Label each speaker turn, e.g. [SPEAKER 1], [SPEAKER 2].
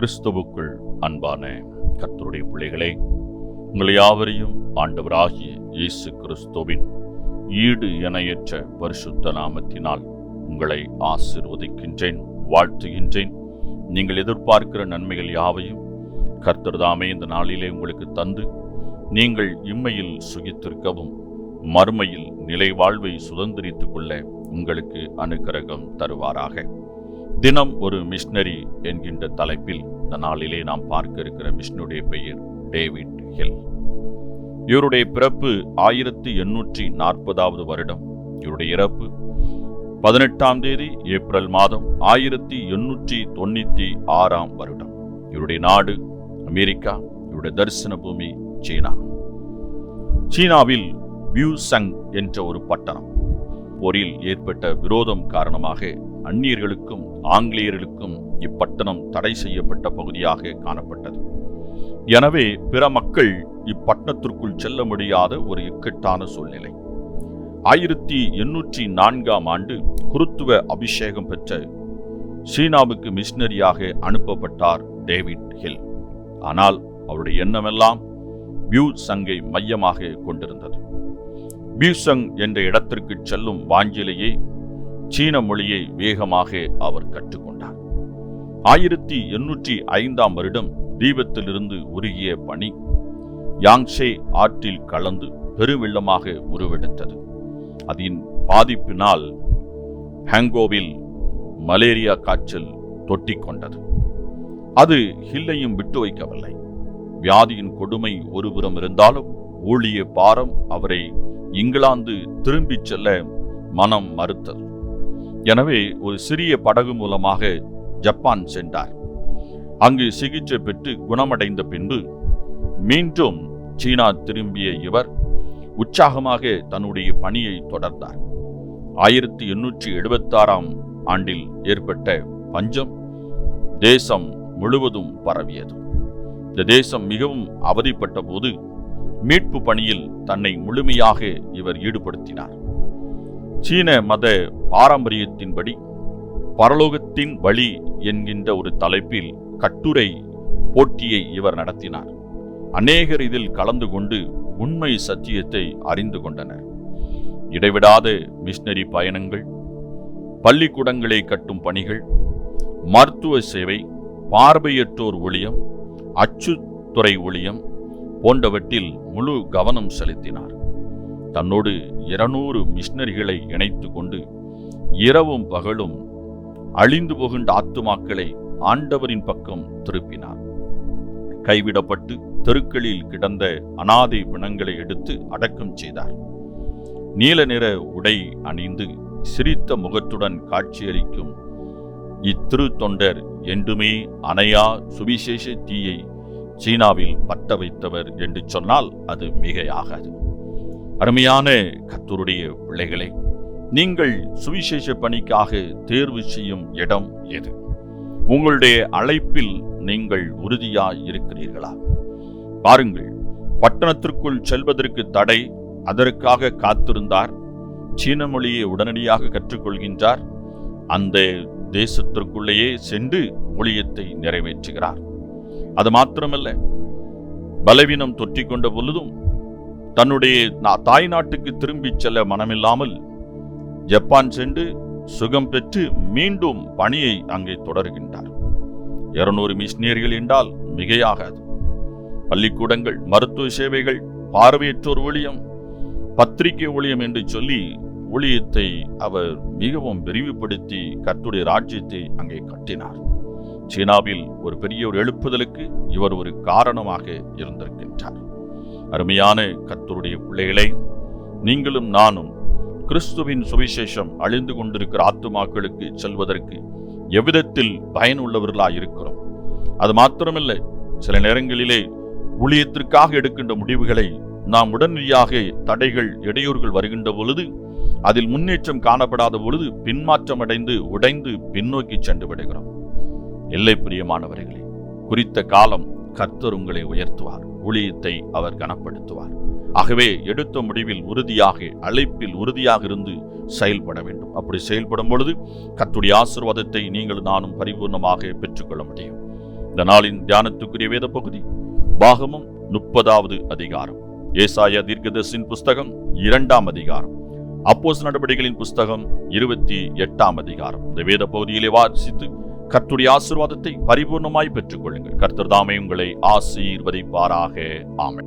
[SPEAKER 1] கிறிஸ்துவுக்குள் அன்பான கர்த்தருடைய பிள்ளைகளே உங்கள் யாவரையும் ஆண்டவராகிய இயேசு கிறிஸ்துவின் ஈடு இணையற்ற பரிசுத்த நாமத்தினால் உங்களை ஆசிர்வதிக்கின்றேன் வாழ்த்துகின்றேன். நீங்கள் எதிர்பார்க்கிற நன்மைகள் யாவையும் கர்த்தர்தாமே இந்த நாளிலே உங்களுக்கு தந்து நீங்கள் இம்மையில் சுகித்திருக்கவும் மறுமையில் நிலை வாழ்வை சுதந்திரித்துக் கொள்ள உங்களுக்கு அனுக்கிரகம் தருவாராக. தினம் ஒரு மிஷினரி என்கின்ற தலைப்பில் இந்த நாளிலே நாம் பார்க்க இருக்கிற மிஷினுடைய பெயர் டேவிட் ஹில். இவருடைய பிறப்பு ஆயிரத்தி எண்ணூற்றி நாற்பதாவது வருடம். இவருடைய இறப்பு பதினெட்டாம் தேதி ஏப்ரல் மாதம் ஆயிரத்தி எண்ணூற்றி தொண்ணூற்றி ஆறாம் வருடம். இவருடைய நாடு அமெரிக்கா இவருடைய தரிசன பூமி சீனா. சீனாவில் வியூசங் என்ற ஒரு பட்டணம். போரில் ஏற்பட்ட விரோதம் காரணமாக அந்நியர்களுக்கும் ஆங்கிலேயர்களுக்கும் இப்பட்டணம் தடை செய்யப்பட்ட பகுதியாக காணப்பட்டது. எனவே பிற மக்கள் இப்பட்டணத்திற்குள் செல்ல முடியாத ஒரு இக்கட்டான சூழ்நிலை. ஆயிரத்தி எண்ணூற்றி நான்காம் ஆண்டு குருத்துவ அபிஷேகம் பெற்ற சீனாவுக்கு மிஷினரியாக அனுப்பப்பட்டார் டேவிட் ஹில். ஆனால் அவருடைய எண்ணமெல்லாம் வியூ சங்கை மையமாக கொண்டிருந்தது. பியூசங் என்ற இடத்திற்கு செல்லும் வாஞ்சிலேயே சீன மொழியை வேகமாக அவர் கற்றுக்கொண்டார். ஆயிரத்தி எண்ணூற்றி ஐந்தாம் வருடம் தீபத்திலிருந்து உருகிய பனி யாங்ஷே ஆற்றில் கலந்து பெருவெள்ளமாக உருவெடுத்தது. அதன் பாதிப்பினால் ஹாங்கோவில் மலேரியா காய்ச்சல் தொட்டிக்கொண்டது அது ஹில்லையும் விட்டு வைக்கவில்லை. வியாதியின் கொடுமை ஒருபுறம் இருந்தாலும் ஊழிய பாரம் அவரை இங்கிலாந்து திரும்பிச் செல்ல மனம் மறுத்தது. எனவே ஒரு சிறிய படகு மூலமாக ஜப்பான் சென்றார். அங்கு சிகிச்சை பெற்று குணமடைந்த பின்பு மீண்டும் சீனா திரும்பிய இவர் உற்சாகமாக தன்னுடைய பணியை தொடர்ந்தார். ஆயிரத்தி எண்ணூற்றி எழுபத்தாறாம் ஆண்டில் ஏற்பட்ட பஞ்சம் தேசம் முழுவதும் பரவியது. இந்த தேசம் மிகவும் அவதிப்பட்ட போது மீட்பு பணியில் தன்னை முழுமையாக இவர் ஈடுபடுத்தினார். சீன மத பாரம்பரியத்தின்படி பரலோகத்தின் வழி என்கின்ற ஒரு தலைப்பில் கட்டுரை போட்டியை இவர் நடத்தினார். அநேகர் இதில் கலந்து கொண்டு உண்மை சத்தியத்தை அறிந்து கொண்டனர். இடைவிடாத மிஷினரி பயணங்கள் பள்ளிக்கூடங்களை கட்டும் பணிகள் மருத்துவ சேவை பார்வையற்றோர் ஒளியம் அச்சுத்துறை ஒளியம் போன்றவற்றில் முழு கவனம் செலுத்தினார். தன்னோடு இருநூறு மிஷினரிகளை இணைத்து கொண்டு இரவும் பகலும் அழிந்து போகின்ற ஆத்துமாக்களை ஆண்டவரின் பக்கம் திருப்பினார். கைவிடப்பட்டு தெருக்களில் கிடந்த அனாதை பிணங்களை எடுத்து அடக்கம் செய்தார். நீல நிற உடை அணிந்து சிரித்த முகத்துடன் காட்சியளிக்கும் இத்திரு தொண்டர் என்றுமே அணையா சுவிசேஷ தீயை சீனாவில் பட்ட வைத்தவர் என்று சொன்னால் அது மிகையாகாது. அருமையான கத்தருடைய பிள்ளைகளை நீங்கள் சுவிசேஷ பணிக்காக தேர்வு செய்யும் இடம் எது? உங்களுடைய அழைப்பில் நீங்கள் உறுதியாய் இருக்கிறீர்களா பாருங்கள் பட்டணத்திற்குள் செல்வதற்கு தடை அதற்காக காத்திருந்தார். சீன மொழியை உடனடியாக கற்றுக்கொள்கின்றார். அந்த தேசத்திற்குள்ளேயே சென்று ஊழியத்தை நிறைவேற்றுகிறார். அது மாத்திரமல்ல பலவீனம் தொற்றிக் கொண்ட பொழுதும் தன்னுடைய தாய் நாட்டுக்கு திரும்பிச் செல்ல மனமில்லாமல் ஜப்பான் சென்று சுகம் பெற்று மீண்டும் பணியை அங்கே தொடர்கின்றார். இருநூறு மிஷினியர்கள் என்றால் மிகையாகாது. பள்ளிக்கூடங்கள் மருத்துவ சேவைகள் பார்வையற்றோர் ஊழியம் பத்திரிகை ஊழியம் என்று சொல்லி ஊழியத்தை அவர் மிகவும் விரிவுபடுத்தி கத்துடைய ராஜ்யத்தை அங்கே கட்டினார். சீனாவில் ஒரு பெரிய ஒரு எழுப்புதலுக்கு இவர் ஒரு காரணமாக இருந்திருக்கின்றார். அருமையான கத்தருடைய பிள்ளைகளை நீங்களும் நானும் கிறிஸ்துவின் சுவிசேஷம் அழிந்து கொண்டிருக்கிற ஆத்துமாக்களுக்கு செல்வதற்கு எவ்விதத்தில் பயனுள்ளவர்களாக இருக்கிறோம். அது மாத்திரமில்லை சில நேரங்களிலே ஊழியத்திற்காக எடுக்கின்ற முடிவுகளை நாம் உடனடியாக தடைகள் இடையூறுகள் வருகின்ற பொழுது அதில் முன்னேற்றம் காணப்படாத பொழுது பின்மாற்றம் அடைந்து உடைந்து பின்னோக்கி சென்று விடுகிறோம். எல்லை பிரியமானவர்களே குறித்த காலம் கர்த்தர் உங்களை உயர்த்துவார். ஊழியத்தை அவர் கனப்படுத்துவார். ஆகவே எடுத்த முடிவில் உறுதியாக அழைப்பில் உறுதியாக இருந்து செயல்பட வேண்டும். அப்படி செயல்படும் பொழுது கத்துடைய ஆசீர்வாதத்தை நீங்கள் நானும் பரிபூர்ணமாக பெற்றுக்கொள்ள முடியும். இந்த நாளின் தியானத்துக்குரிய வேத பகுதி பாகமம் முப்பதாவது அதிகாரம். ஏசாயா தீர்க்கதர்சின் புஸ்தகம் இரண்டாம் அதிகாரம். அப்போஸ் நடவடிக்கைகளின் புஸ்தகம் இருபத்தி எட்டாம் அதிகாரம். இந்த வேத பகுதியிலே வாசித்து கர்த்துடைய ஆசிர்வாதத்தை பரிபூர்ணமாய் பெற்றுக் கொள்ளுங்கள் கர்த்தர் தாமே உங்களை ஆசீர்வதிப்பாராக. ஆமை